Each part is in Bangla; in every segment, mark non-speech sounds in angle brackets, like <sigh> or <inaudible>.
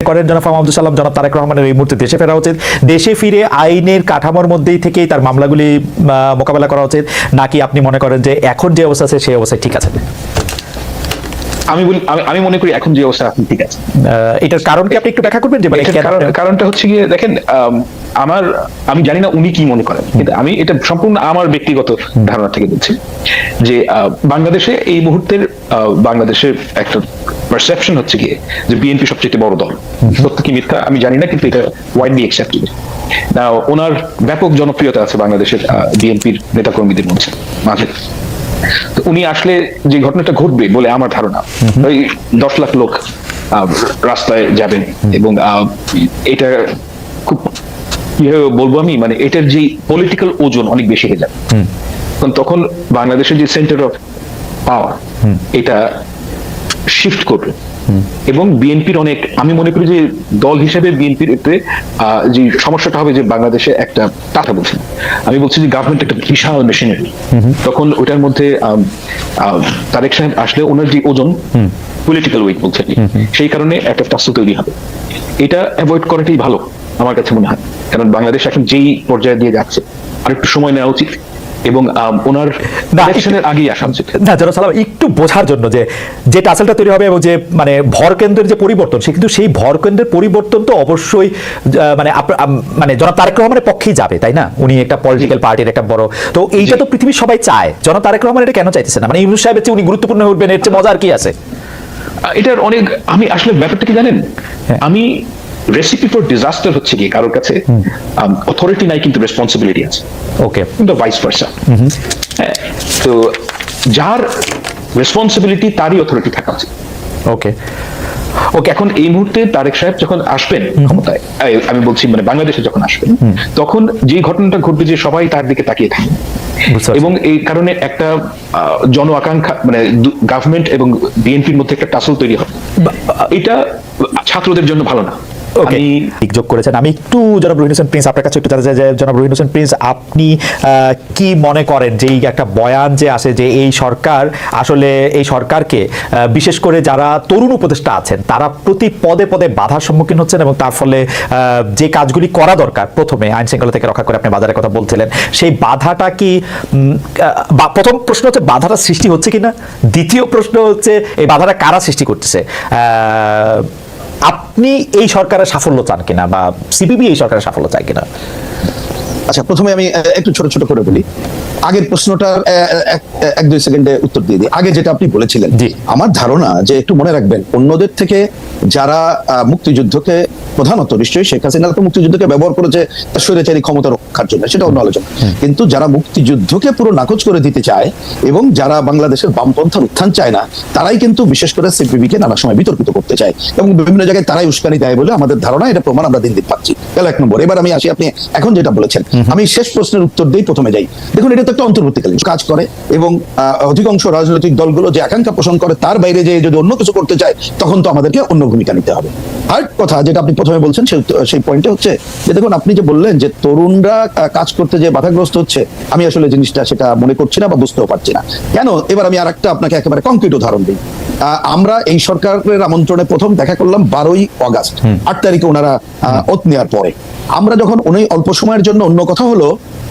করেন জনাব আব্দুল সালাম জনাব তারেক রহমানের এই মুহূর্তে দেশে ফেরা উচিত। দেশে ফিরে আইনের কাঠামোর মধ্যেই থেকেই তার মামলাগুলি আহ, মোকাবেলা করা উচিত। নাকি আপনি মনে করেন যে এখন যে অবস্থা আছে সেই অবস্থায় ঠিক আছে আমি বলি আমি- মনে করি এখন যে অবস্থা আপনি ঠিক আছে। আহ, এটার কারণ কি আপনি একটু ব্যাখ্যা করবেন যে মানে কারণটা হচ্ছে গিয়ে দেখেন আম, আমার আমি জানি না উনি কি মনে করেন কিন্তু আমি এটা সম্পূর্ণ আমার ব্যক্তিগত ধারণা থেকে বলছি যে বাংলাদেশে এই মুহূর্তের বাংলাদেশের একটা পারসেপশন হচ্ছে গিয়ে যে বিএনপি সবচেয়ে বড় দল। সত্য কি মিথ্যা? আমি জানি না কিন্তু এটা ওয়াইডলি অ্যাকসেপ্টেড না ওনার ব্যাপক জনপ্রিয়তা আছে বাংলাদেশের বিএনপির নেতাকর্মীদের মধ্যে মাঝে। তো উনি আসলে যে ঘটনাটা ঘটবে বলে আমার ধারণা ওই দশ লাখ লোক আহ, রাস্তায় যাবেন এবং আহ, এটা কীভাবে বলব আমি? মানে এটার যে পলিটিক্যাল ওজন অনেক বেশি হয়ে যাবে কারণ তখন বাংলাদেশের যে সেন্টার অফ পাওয়ার এটা শিফট করবে। এবং বিএনপির অনেক আমি মনে করি যে দল হিসেবে বিএনপির এতে যে সমস্যাটা হবে যে বাংলাদেশে একটা কথা বলছি। আমি বলছি যে গভর্নমেন্ট একটা বিশাল মেশিনারি তখন ওটার মধ্যে তারেক সাহেব আসলে ওনার যে ওজন পলিটিক্যাল ওয়েট বলছে সেই কারণে একটা টাস্য তৈরি হবে। এটা অ্যাভয়েড করাটাই ভালো। আমার কাছে মনে হয়। কারণ বাংলাদেশ এখন যেই পর্যায়ে দিয়ে যাচ্ছে আর একটু সময় নেওয়া উচিত এবং ওনার ইলেকশনের আগেই আসা উচিত। না জনাব সালাম একটু বোঝার জন্য যে যে টাসেলটা তৈরি হবে এবং যে মানে ভর কেন্দ্রের যে পরিবর্তন সে কিন্তু সেই ভর কেন্দ্রের পরিবর্তন তো অবশ্যই মানে মানে জনাব তারেক রহমানের পক্ষেই যাবে তাই না? উনি একটা পলিটিক্যাল পার্টির একটা বড় তো এইটা তো পৃথিবীর সবাই চায়। জনাব তারেক রহমান এটা কেন চাইতেছে না? মানে ইউনুস সাহেবের চেয়ে উনি গুরুত্বপূর্ণ হয়ে উঠবেন এর চেয়ে মজার কি আছে? এটার অনেক আমি আসলে ব্যাপারটা কি জানেন? হ্যাঁ। আমি রেসিপি ফর ডিজাস্টার হচ্ছে কি কারোর কাছে অথরিটি নাই কিন্তু রেসপন্সিবিলিটি আছে। ওকে কিন্তু ভাইস ভার্সা হ্যাঁ তো যার রেসপন্সিবিলিটি তারই অথরিটি থাকা উচিত। ওকে ওকে এখন এই মুহূর্তে তারেক সাহেব যখন আসবেন ক্ষমতায় আমি বলছি মানে বাংলাদেশে যখন আসবেন তখন যে ঘটনাটা ঘটবে যে সবাই তার দিকে তাকিয়ে পারছি। এবং এই কারণে একটা জন আকাঙ্ক্ষা মানে গভর্নমেন্ট এবং বিএনপির মধ্যে একটা টাসল তৈরি হবে। এটা ছাত্রদের জন্য ভালো না। আমি যোগ করেছেন। আমি একটু জনাব রহিন হোসেন প্রিন্স আপনার কাছে একটু জানতে চাই যে জনাব রহিন হোসেন প্রিন্স আপনি কি মনে করেন যে এই একটা বয়ান যে আসে যে এই সরকার আসলে এই সরকারকে বিশেষ করে যারা তরুণ উপদেষ্টা আছেন তারা প্রতি পদে পদে বাধার সম্মুখীন হচ্ছেন এবং তার ফলে যে কাজগুলি করা দরকার প্রথমে আইন শৃঙ্খলা থেকে রক্ষা করে আপনি বাজারের কথা বলছিলেন সেই বাধাটা কি প্রথম প্রশ্ন হচ্ছে বাধাটা সৃষ্টি হচ্ছে কিনা? দ্বিতীয় প্রশ্ন হচ্ছে এই বাধাটা কারা সৃষ্টি করতেছে? আহ, আপনি এই সরকারের সাফল্য চান কিনা বা সিপিবি এই সরকারের সাফল্য চায় কিনা? আচ্ছা প্রথমে আমি একটু ছোট ছোট করে বলি। আগের প্রশ্নটার এক- দুই সেকেন্ডে উত্তর দিয়ে দিই। আগে যেটা আপনি বলেছিলেন আমার ধারণা যে একটু মনে রাখবেন অন্যদের থেকে যারা মুক্তিযুদ্ধকে প্রধানত নিশ্চয়ই শেখ হাসিনা তো মুক্তিযুদ্ধকে ব্যবহার করেছে তার স্বৈরাচারী ক্ষমতা রক্ষার জন্য সেটা অন্য আলোচনা। কিন্তু যারা মুক্তিযুদ্ধকে পুরো নাকচ করে দিতে চায় এবং যারা বাংলাদেশের বামপন্থার উত্থান চায় না তারাই কিন্তু বিশেষ করে সিপিবি কে নানা সময় বিতর্কিত করতে চায়। এবং বিভিন্ন জায়গায় তারাই উস্কানি দেয় বলে আমাদের ধারণা এটা প্রমাণ আমরা দিন দিন পাচ্ছি। গেল এক নম্বর এবার আমি আসি আপনি এখন যেটা বলেছেন আমি শেষ প্রশ্নের উত্তর দিয়ে প্রথমে যাই। দেখুন এটা তো একটা অন্তর্বর্তীকালীন কাজ করে এবং অধিকাংশ রাজনৈতিক দলগুলো যে আকাঙ্ক্ষা পোষণ করে তার বাইরে যে যদি অন্য কিছু করতে চায় তখন তো আমাদেরকে অন্য ভূমিকা নিতে হবে। আর কথা যেটা আপনি প্রথমে বলছেন সেই সেই পয়েন্টে হচ্ছে যে দেখুন আপনি যে বললেন যে তরুণরা কাজ করতে যে বাধাগ্রস্ত হচ্ছে আমি আসলে জিনিসটা সেটা মনে করছি না বা বুঝতেও পারছি না। কেন? এবার আমি আর একটা আপনাকে একেবারে কংক্রিট উদাহরণ দিই। আহ, আমরা এই সরকারের আমন্ত্রণে প্রথম দেখা করলাম বারোই অগাস্ট আট তারিখে ওনারা ওত নেওয়ার পরে। আমরা যখন উনি অল্প সময়ের জন্য অন্য কথা হলো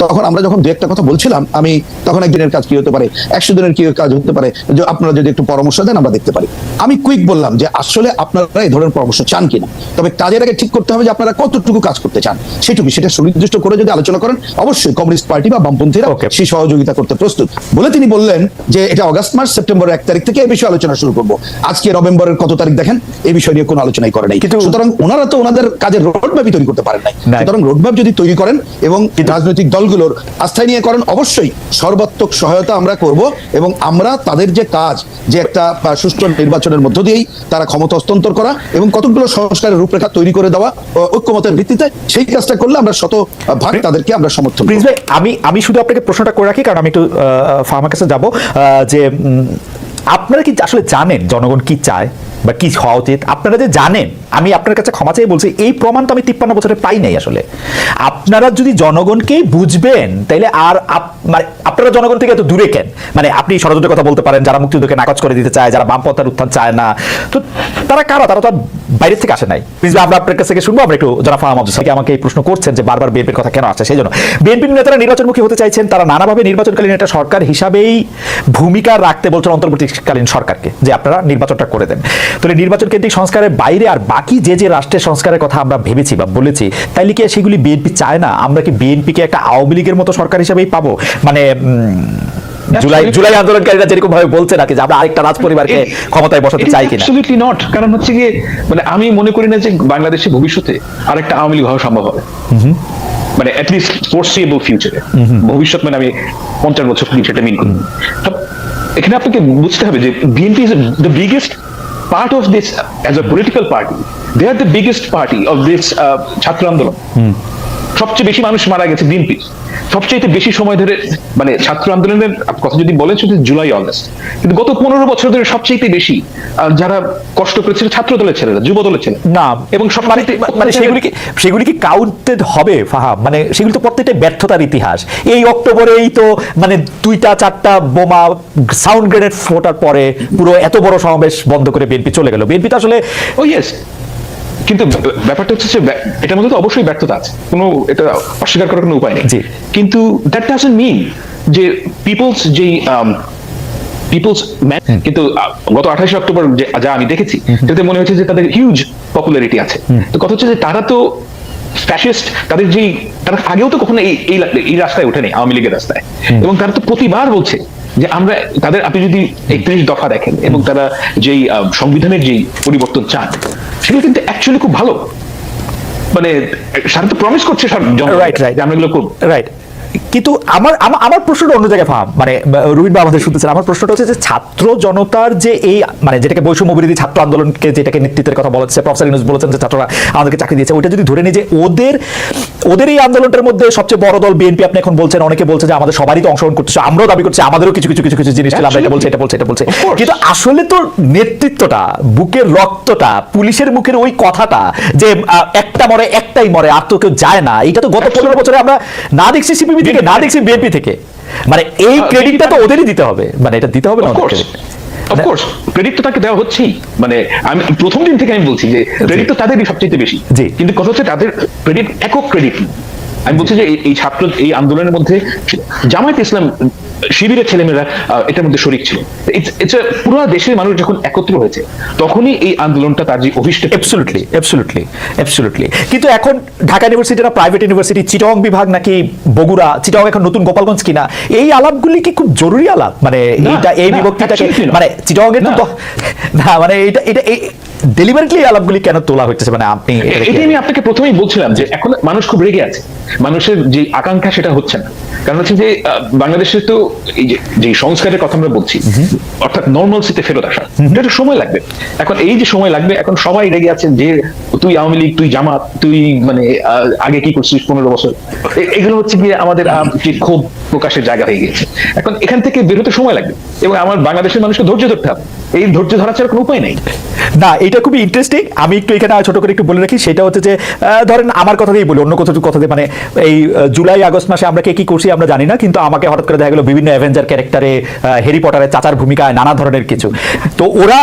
তখন আমরা যখন দু একটা কথা বলছিলাম আমি তখন একদিনের কাজ কি হতে পারে একশো দিনের কি কাজ হতে পারে যে আপনারা যদি একটু পরামর্শ দেন আমরা দেখতে পারি। আমি কুইক বললাম যে আসলে আপনারা এই ধরনের পরামর্শ চান কিনা। তবে কাজের আগে ঠিক করতে হবে যে আপনারা কতটুকু কাজ করতে চান। সেটুকু সেটা সুনির্দিষ্ট করে যদি আলোচনা করেন অবশ্যই কমিউনিস্ট পার্টি বা বামপন্থীরা সেই সহযোগিতা করতে প্রস্তুত। বলে তিনি বললেন যে এটা অগাস্ট মাস সেপ্টেম্বর এক তারিখ থেকে এই বিষয়ে আলোচনা শুরু করব। আজকে নভেম্বরের কত তারিখ দেখেন এই বিষয় নিয়ে কোনো আলোচনাই করে নাই। কিন্তু- সুতরাং ওনারা তো ওনাদের কাজের রোডম্যাপই তৈরি করতে পারেন নাই। সুতরাং রোডম্যাপ যদি তৈরি করেন এবং রাজনৈতিক দলগুলোর আস্থায় নিয়ে করেন অবশ্যই সর্বাত্মক সহায়তা আমরা করব এবং আমরা তাদের যে কাজ যে একটা সুষ্ঠু নির্বাচনের মধ্য দিয়েই তারা ক্ষমতা হস্তান্তর করা এবং কতগুলো সংস্কারের রূপরেখা তৈরি করে দেওয়া ঐক্যমতের ভিত্তিতে সেই কাজটা করলে আমরা শত ভাগ তাদেরকে আমরা সমর্থন। ভাই আমি আমি শুধু আপনাকে প্রশ্নটা করে রাখি কারণ আমি একটু ফার্মার কাছে যাব যে আপনারা কি আসলে জানেন জনগণ কি চায় বা কি হওয়া উচিত? আপনারা যে জানেন, আমি আপনার কাছে ক্ষমা চেয়ে বলছি, এই প্রমাণ তো আমি তিপ্পান্ন বছরে পাই নাই আসলে। আপনারা যদি জনগণকেই বুঝবেন, তাইলে আর মানে আপনারা জনগণ থেকে এত দূরে কেন? মানে আপনি ষড়যন্ত্রের কথা বলতে পারেন, যারা মুক্তিযুদ্ধকে নাকচ করে দিতে চায়, যারা বামপন্থার উত্থান চায় না, তো তারা কারা? তারা তো আর বাইরের থেকে আসে নাই। প্লিজ আমরা আপনার কাছ থেকে শুনব, আমরা একটু যারা ফাহাম সালাম আমাকে এই প্রশ্ন করছেন যে বারবার বিএনপির কথা কেন আসছে, সেই জন্য। বিএনপির নেতারা নির্বাচনমুখী হতে চাইছেন, তারা নানাভাবে নির্বাচনকালীন একটা সরকার হিসাবেই ভূমিকা রাখতে বলছেন অন্তর্বর্তীকালীন সরকারকে, যে আপনারা নির্বাচনটা করে দেন। তাহলে নির্বাচন কেন্দ্রিক সংস্কারের বাইরে আর বাকি যে যে রাষ্ট্রের সংস্কারের কথা আমরা ভেবেছি বা বলেছি তাইলে কি সেগুলি বিএনপি চায় না? আমরা কি বিএনপিকে একটা আওয়ামী লীগের মতো সরকার হিসাবেই পাবো? মানে জুলাই জুলাই আন্দোলনকারীরা যেরকম ভাবে বলছে নাকি যে আমরা আরেকটা রাজ পরিবারকে ক্ষমতায় বসাতে চাই কিনা? অ্যাবসলিউটলি নট কারণ হচ্ছে গিয়ে মানে আমি মনে করি না যে বাংলাদেশে ভবিষ্যতে আরেকটা আওয়ামী লীগ হওয়া সম্ভব হবে। মানে অ্যাটলিস্ট ফোরসিয়েবল ফিউচারে ভবিষ্যৎ মানে আমি পঞ্চাশ বছর সেটা মিন করি। এখানে আপনাকে বুঝতে হবে যে BNP is the biggest part of this as a political party, they are the biggest party of this uh, Chhatra Andolan. Hmm. সবচেয়ে বেশি মানুষ মারা গেছে বিএনপি সবচেয়ে বেশি সময় ধরে মানে ছাত্র আন্দোলনের কথা যদি বলেন সেটা জুলাই অগস্ট কিন্তু গত পনেরো বছর ধরে সবচেয়ে বেশি যারা কষ্ট করেছিল ছাত্র দলের ছেলেরা যুব দলের ছেলে না এবং সব মানে মানে সেগুলি কি সেগুলি কি কাউন্টেড হবে ফাহাম? মানে সেগুলি তো প্রত্যেকটা ব্যর্থতার ইতিহাস। এই অক্টোবরেই তো মানে দুইটা চারটা বোমা সাউন্ড গ্রেনেড ফোটার পরে পুরো এত বড় সমাবেশ বন্ধ করে বিএনপি চলে গেল। বিএনপি তো আসলে ও ইয়েস কিন্তু ব্যাপারটা হচ্ছে যে এটার মধ্যে তো অবশ্যই ব্যর্থতা আছে। কোনো এটা অস্বীকার করার কোনো উপায় নেই। কিন্তু দ্যাট ডাজন্ট মিন যে পিপলস যেই পিপলস কিন্তু গত আঠাশে অক্টোবর যে- আমি দেখেছি মনে হচ্ছে যে তাদের হিউজ পপুলারিটি আছে। তো কথা হচ্ছে যে তারা তো ফ্যাসিস্ট তাদের যেই তারা আগেও তো কখনো এই এই রাস্তায় ওঠেনি আওয়ামী লীগের রাস্তায়। এবং তারা তো প্রতিবার বলছে যে আমরা তাদের আপনি যদি একত্রিশ দফা দেখেন এবং তারা যেই সংবিধানের যেই পরিবর্তন চান সেগুলো কিন্তু অ্যাকচুয়ালি খুব ভালো। মানে সারা তো প্রমিস করছে সব রাইট right. আমরা এগুলো করব। রাইট কিন্তু আমার আমার- আমার প্রশ্নটা অন্য জায়গায় ফাহাম। মানে রুবিন বা আমাদের শুনতেছেন। আমার প্রশ্নটা হচ্ছে যে ছাত্র জনতার যে এই মানে যেটাকে বৈষম্য বিরোধী ছাত্র আন্দোলনকে যেটাকে নেতৃত্বের কথা বলা হচ্ছে প্রফেসর ইউনুস বলেছেন যে ছাত্ররা আমাদেরকে চাকরি দিয়েছে ওইটা যদি ধরে নিই যে ওদের ওদের এই আন্দোলনটার মধ্যে সবচেয়ে বড় দল বিএনপি আপনি এখন বলছেন অনেকে বলছে যে আমাদের সবারই তো অংশগ্রহণ করতেছে আমরাও দাবি করছি আমাদেরও কিছু কিছু কিছু কিছু জিনিস ছিল আমরা এটা বলছি এটা বলছি এটা বলছি। কিন্তু আসলে তো নেতৃত্বটা বুকের রক্তটা পুলিশের মুখের ওই কথাটা যে একটা মরে একটাই মরে আর তো কেউ যায় না এটা তো গত পনেরো বছরে আমরা না দেখছি সিপিবি থেকে। না দেখছি বিএনপি থেকে। মানে এই ক্রেডিটটা তো ওদেরই দিতে হবে। মানে এটা দিতে হবে না অফকোর্স ক্রেডিট তো তাকে দেওয়া হচ্ছেই। মানে আমি প্রথম দিন থেকে আমি বলছি যে ক্রেডিট তো তাদেরই সবচেয়ে বেশি। জি। কিন্তু কথা হচ্ছে তাদের ক্রেডিট একক ক্রেডিট আমি বলছি যে এই- ছাত্র এই আন্দোলনের মধ্যে জামায়াত ইসলাম শিবিরের ছেলেমেয়েরা এটার মধ্যে শরিক ছিল। পুরো দেশের মানুষ যখন একত্র হয়েছে তখনই এই আন্দোলনটা তার যে অভিষ্ট অ্যাবসলুটলি অ্যাবসলুটলি অ্যাবসলুটলি কিন্তু এখন ঢাকা ইউনিভার্সিটিটা প্রাইভেট ইউনিভার্সিটি চিটং বিভাগ নাকি বগুড়া চিটং এখন নতুন গোপালগঞ্জ কিনা এই আলাপগুলি কি খুব জরুরি আলাপ? মানে এইটা এই না, বিভক্তিটাকে মানে চিটং এর তো না। <laughs> না মানে এটা এটা এই ডেলিভারেটলি আলাপগুলি কেন তোলা হচ্ছে মানে আপনি এটা আমি আপনাকে প্রথমেই বলছিলাম যে এখন মানুষ খুব রেগে আছে। মানুষের যে আকাঙ্ক্ষা সেটা হচ্ছে না। কারণ হচ্ছে যে বাংলাদেশে তো এই যে যে সংস্কারের কথা আমরা বলছি অর্থাৎ নর্মালসিতে ফেরত আসা এটা একটু সময় লাগবে। এখন এই যে সময় লাগবে এখন সবাই রেগে আছেন যে তুই আওয়ামী লীগ তুই জামাত তুই মানে আগে কি করছিস পনেরো বছর? এগুলো হচ্ছে গিয়ে আমাদের যে ক্ষোভ প্রকাশের জায়গা হয়ে গেছে এখন এখান থেকে বেরোতে সময় লাগবে এবং আমার বাংলাদেশের মানুষকে ধৈর্য ধরতে হবে। এই ধৈর্য ধরা ছাড়া কোনো উপায় নেই। না, এটা খুবই ইন্টারেস্টিং আমি একটু এখানে ছোট করে একটু বলে রাখি, সেটা হচ্ছে যে ধরেন আমার কথা দিয়েই বলি, অন্য কথা কথা দিয়ে মানে এই জুলাই, আগস্ট মাসে আমরা কে কি করছি আমরা জানি না, কিন্তু আমাকে হঠাৎ করে দেখা গেলো বিভিন্ন অ্যাভেঞ্জার ক্যারেক্টারে হ্যারি পটারের চাচার ভূমিকায় নানা ধরনের কিছু। তো ওরা